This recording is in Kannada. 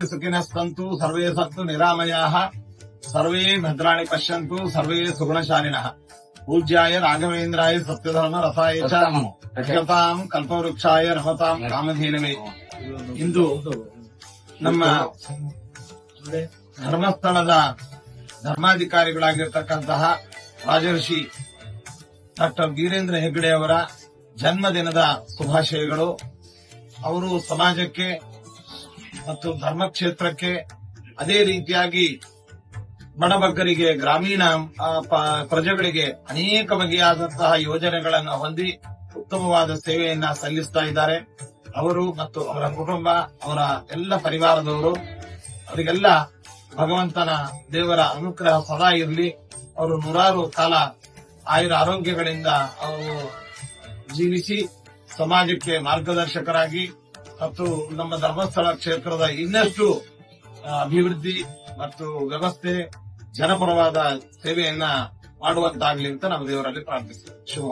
ಸುಖಿನಃ ಸಂತು ಸರ್ವೇ ಸಂತು ನಿರಾಮಯಾಃ. ಸರ್ವೇ ಭದ್ರಾಣಿ ಪಶ್ಯಂತು ಸರ್ವೇ ಸುಗುಣಶಾಲಿನಃ. ಪೂಜ್ಯಾಯ ರಾಘವೇಂದ್ರಾಯ ಸತ್ಯಧರ್ಮ ರಥಾಯ ಚ ರಕ್ಷತಾಂ ಕಲ್ಪವೃಕ್ಷಾಯ ರಮತಾಂ ಕಾಮಧೇನವೇ. ಇಂದು ನಮ್ಮ ಧರ್ಮಸ್ಥಳದ ಧರ್ಮಾಧಿಕಾರಿಗಳಾಗಿರ್ತಕ್ಕಂತಹ ರಾಜರ್ಷಿ ಡಾಕ್ಟರ್ ವೀರೇಂದ್ರ ಹೆಗ್ಗಡೆ ಅವರ ಜನ್ಮದಿನದ ಶುಭಾಶಯಗಳು. ಅವರು ಸಮಾಜಕ್ಕೆ ಮತ್ತು ಧರ್ಮಕ್ಷೇತ್ರಕ್ಕೆ ಅದೇ ರೀತಿಯಾಗಿ ಬಡಬಗ್ಗರಿಗೆ, ಗ್ರಾಮೀಣ ಪ್ರಜೆಗಳಿಗೆ ಅನೇಕ ಬಗೆಯಾದಂತಹ ಯೋಜನೆಗಳನ್ನು ಹೊಂದಿ ಉತ್ತಮವಾದ ಸೇವೆಯನ್ನ ಸಲ್ಲಿಸ್ತಾ ಇದ್ದಾರೆ. ಅವರು ಮತ್ತು ಅವರ ಕುಟುಂಬ, ಅವರ ಎಲ್ಲ ಪರಿವಾರದವರು, ಅವರಿಗೆಲ್ಲ ಭಗವಂತನ ದೇವರ ಅನುಗ್ರಹ ಸದಾ ಇರಲಿ. ಅವರು ನೂರಾರು ಕಾಲ ಆಯುರ ಆರೋಗ್ಯಗಳಿಂದ ಅವರು ಜೀವಿಸಿ ಸಮಾಜಕ್ಕೆ ಮಾರ್ಗದರ್ಶಕರಾಗಿ ಮತ್ತು ನಮ್ಮ ಧರ್ಮಸ್ಥಳ ಕ್ಷೇತ್ರದ ಇನ್ನಷ್ಟು ಅಭಿವೃದ್ಧಿ ಮತ್ತು ವ್ಯವಸ್ಥೆ, ಜನಪರವಾದ ಸೇವೆಯನ್ನ ಮಾಡುವಂತಾಗ್ಲಿ ಅಂತ ನಾವು ದೇವರಲ್ಲಿ ಪ್ರಾರ್ಥಿಸ್ತೇವೆ. ಶುಭ